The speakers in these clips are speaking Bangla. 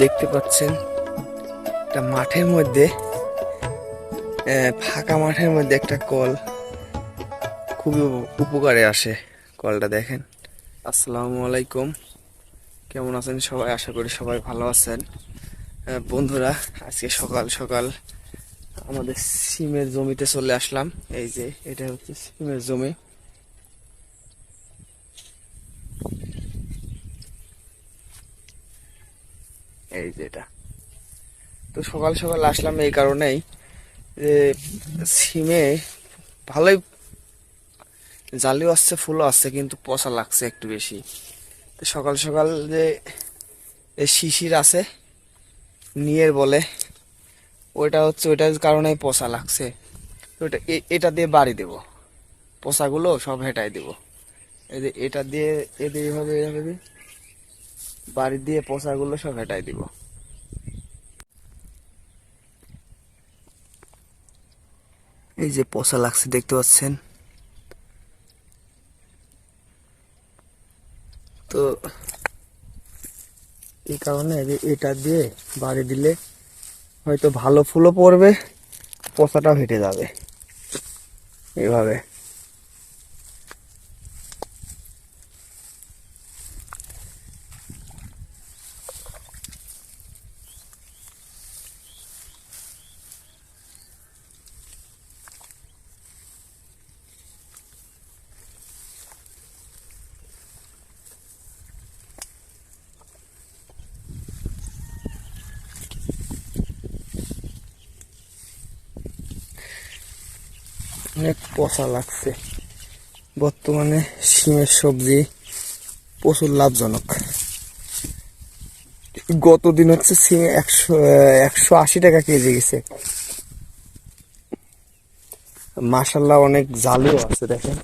দেখতে পাচ্ছেন, একটা মাঠের মধ্যে ফাঁকা মাঠের মধ্যে একটা কল খুবই উপকারে আসে কলটা দেখেন। আসসালামু আলাইকুম। কেমন আছেন সবাই? আশা করি সবাই ভালো আছেন। বন্ধুরা, আজকে সকাল সকাল আমাদের সিমের জমিতে চলে আসলাম। এই যে, এটা হচ্ছে সিমের জমি। এই যে এটা। তো সকাল সকাল আসলাম এই কারণেই যে সিমে ভালোই জালিও আসছে, ফুলও আসছে, কিন্তু পচা লাগছে একটু বেশি। তো সকাল সকাল যে শিশির আছে, নিয়ের বলে, ওইটা হচ্ছে, ওইটার কারণেই পচা লাগছে। তো ওটা এ- এটা দিয়ে বাড়ি দেব। পচাগুলো সব হেঁটাই দেব। এই যে এটা দিয়ে এদের এইভাবে এইভাবে বাড়ি দিয়ে পচাগুলো সব হেঁটাই দিব। এই যে পচা লাগছে, দেখতে পাচ্ছেন? তো এই কারণে এটা দিয়ে বাড়ি দিলে হয়তো ভালো ফুলও পড়বে পচাটাও হেঁটে যাবে। এইভাবে অনেক পচা লাগছে। বর্তমানে শিমের সবজি প্রচুর লাভজনক। গত দিন হচ্ছে সিম একশো একশো আশি টাকা কেজি গেছে। মাসাল্লাহ অনেক জালিও আছে, দেখেন।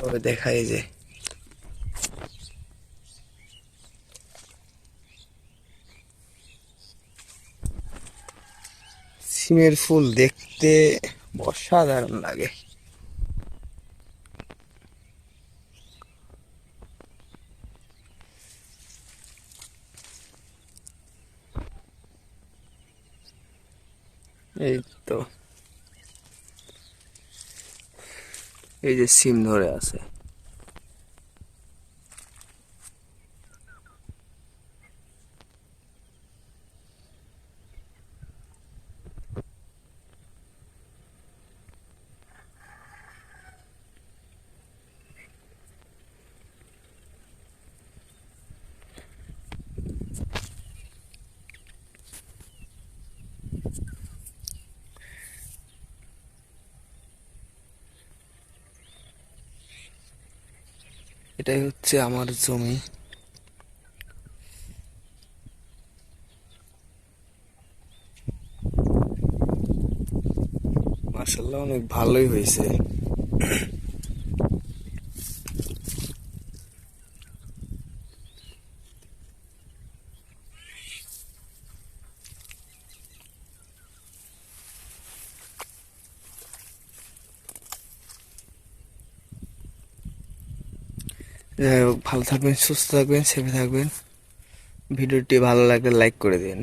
তবে দেখাই যে। সিমের ফুল দেখতে অসাধারণ লাগে। এই তো। এই যে সিম ধরে আছে। এটাই হচ্ছে আমার জমি। মাসাল্লাহ অনেক ভালোই হয়েছে। ভালো থাকবেন সুস্থ থাকবেন সেফে থাকবেন। ভিডিওটি ভালো লাগলে লাইক করে দিন।